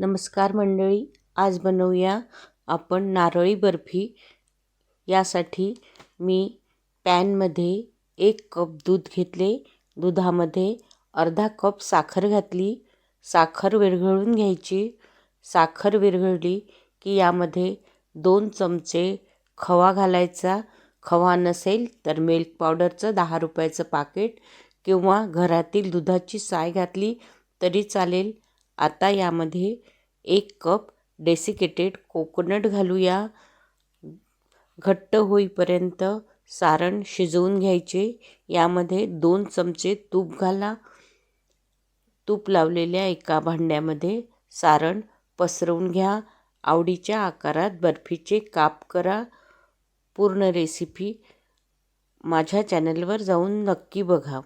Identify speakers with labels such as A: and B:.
A: नमस्कार मंडळी आज बनवूया आपण नारळी बर्फी. यासाठी मी पॅनमध्ये एक कप दूध घेतले. दुधामध्ये अर्धा कप साखर घातली. साखर विरघळून घ्यायची. साखर विरघळली की यामध्ये दोन चमचे खवा घालायचा. खवा नसेल तर मिल्क पावडरचं दहा रुपयाचं पाकिट किंवा घरातील दुधाची साय घातली तरी चालेल. आता यामध्ये एक कप डेसिकेटेड कोकोनट घालूया. घट्ट होईपर्यंत सारण शिजवून घ्यायचे. यामध्ये दोन चमचे तूप घाला. तूप लावलेल्या एका भांड्यामध्ये सारण पसरवून घ्या. आवडीच्या आकारात बर्फीचे काप करा. पूर्ण रेसिपी माझ्या चॅनलवर जाऊन नक्की बघा.